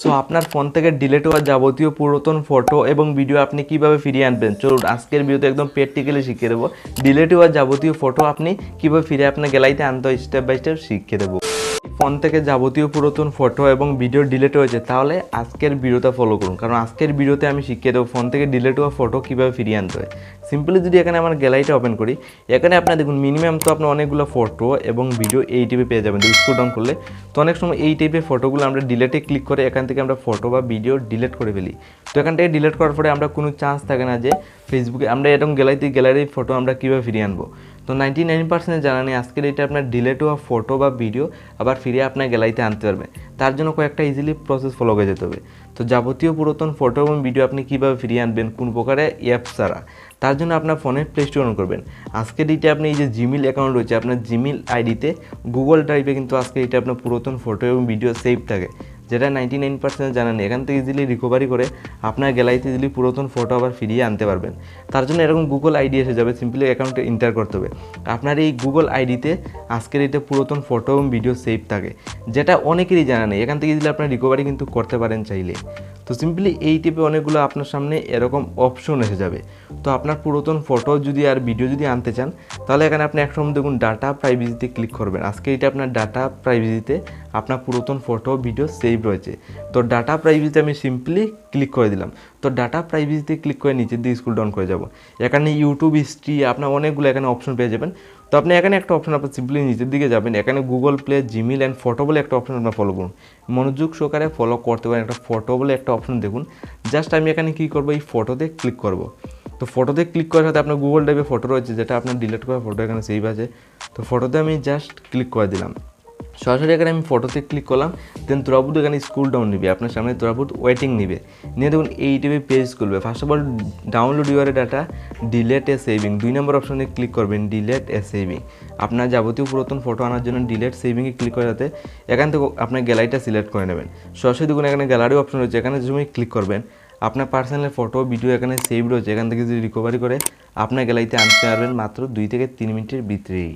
So আপনার phone থেকে delete হওয়া যাবতীয় পুরাতন ফটো এবং ভিডিও আপনি কীভাবে ফিরিয়ে আনবেন? চলুন, আজকের ভিডিওতে একদম প্র্যাকটিক্যালি শিখিয়ে দেবো। ডিলেট হওয়া যাবতীয় ফটো আপনি কীভাবে ফিরে আপনার গ্যালারিতে আনতে হয় স্টেপ বাই স্টেপ শিখিয়ে দেবো। ফোন থেকে যাবতীয় পুরাতন ফটো এবং ভিডিও ডিলেট হয়েছে, তাহলে আজকের ভিডিওটা ফলো করুন। কারণ আজকের ভিডিওতে আমি শিখিয়ে দেবো ফোন থেকে ডিলেট হওয়া ফটো কীভাবে ফিরিয়ে আনতে হয়। সিম্পলি যদি এখানে আমার গ্যালারিটা ওপেন করি, এখানে আপনার দেখুন মিনিমাম তো আপনার অনেকগুলো ফটো এবং ভিডিও এই টাইপে পেয়ে যাবেন। স্ক্রল ডাউন করলে তো অনেক সময় এই টাইপের ফটোগুলো আমরা ডিলেটে ক্লিক করে এখান থেকে আমরা ফটো বা ভিডিও ডিলেট করে ফেলি। তো এখান থেকে ডিলেট করার পরে আমরা কোনো চান্স থাকে না যে ফেসবুকে আমরা এরকম গ্যালারিতে গ্যালারির ফটো আমরা কীভাবে ফিরিয়ে আনব? তো নাইনটি নাইন পার্সেন্ট জানা নেই, আজকের এটা আপনার ডিলেট হওয়া ফটো বা ভিডিও আবার ফিরিয়ে আপনার গ্যালারিতে আনতে পারবে। তার জন্য কয়েকটা ইজিলি প্রসেস ফলো করে যেতে হবে। তো যাবতীয় পুরাতন ফটো এবং ভিডিও আপনি কীভাবে ফিরিয়ে আনবেন, কোন প্রকারে অ্যাপ ছাড়া, তার জন্য আপনার ফোনে প্লে স্টোর অন করবেন। আজকে ডিটে আপনি এই যে জিমেল অ্যাকাউন্ট রয়েছে, আপনার জিমেল আইডিতে গুগল ড্রাইভে কিন্তু আজকে এটা আপনার পুরাতন ফটো এবং ভিডিও সেভ থাকে। যেটা নাইনটি নাইন পার্সেন্ট জানেন এখান থেকে ইজিলি রিকভারি করে আপনার গ্যালারিতে ইজিলি পুরাতন ফটো আবার ফিরিয়ে আনতে পারবেন। তার জন্য এরকম গুগল আইডি এসে যাবে সিম্পলি অ্যাকাউন্টে ইন্টার করতে হবে। আপনার এই গুগল আইডিতে আজকের এটা পুরাতন ফটো এবং ভিডিও সেভ থাকে, যেটা অনেকেরই জানা নেই। এখান থেকে ইজিলি আপনার রিকভারি কিন্তু করতে পারেন চাইলে। তো সিম্পলি এই টিপে অনেকগুলো আপনার সামনে এরকম অপশন এসে যাবে। তো আপনার পুরাতন ফটো যদি আর ভিডিও যদি আনতে চান, তাহলে এখানে আপনি একসময় দেখুন ডাটা প্রাইভেসিতে ক্লিক করবেন। আজকে এটা আপনার ডাটা প্রাইভেসিতে আপনার পুরাতন ফটো ভিডিও সেভ রয়েছে। তো ডাটা প্রাইভেসিতে আমি সিম্পলি ক্লিক করে দিলাম। তো ডাটা প্রাইভেসিতে ক্লিক করে নিচের দিকে স্কুল ডাউন করে যাব। এখানে ইউটিউব হিস্ট্রি আপনার অনেকগুলো এখানে অপশন পেয়ে যাবেন। তো আপনি এখানে একটা অপশন আপনার সিম্পলি নিচের দিকে যাবেন। এখানে Google Play Gmail and photo বলে একটা অপশন আপনার ফলো করুন। মনোযোগ সহকারে ফলো করতে পারেন। একটা ফটো বলে একটা অপশন দেখুন। জাস্ট আমি এখানে কী করব? এই ফটোতে ক্লিক করব। তো ফটোতে ক্লিক করার সাথে আপনার গুগল ড্রাইভে ফটো রয়েছে, যেটা আপনার ডিলিট করা ফটো এখানে সেভ আছে। তো ফটোতে আমি জাস্ট ক্লিক করে দিলাম। সরাসরি এখানে আমি ফটোতে ক্লিক করলাম দেন তোরাবুট এখানে স্কুল ডাউন নিবে, আপনার সামনে তোরাবুট ওয়েটিং নিবে। নিয়ে দেখুন এই টাইপে পেজ খুলবে। First of all download your data delete a saving দুই নম্বর অপশনে ক্লিক করবেন ডিলেট এ সেভিং আপনার যাবতীয় পুরাতন ফটো আনার জন্য ডিলেট সেভিংয়ে ক্লিক করে যাতে এখান থেকে আপনার গ্যালারিটা সিলেক্ট করে নেবেন। সরাসরি দেখুন এখানে গ্যালারি অপশন রয়েছে, এখানে তুমি ক্লিক করবেন। আপনার পার্সোনাল ফটো ভিডিও এখানে সেভ রয়েছে, এখান থেকে যদি রিকভারি করে, আপনার গ্যালারিতে আনতে পারবেন মাত্র দুই থেকে তিন মিনিটের ভিতরেই।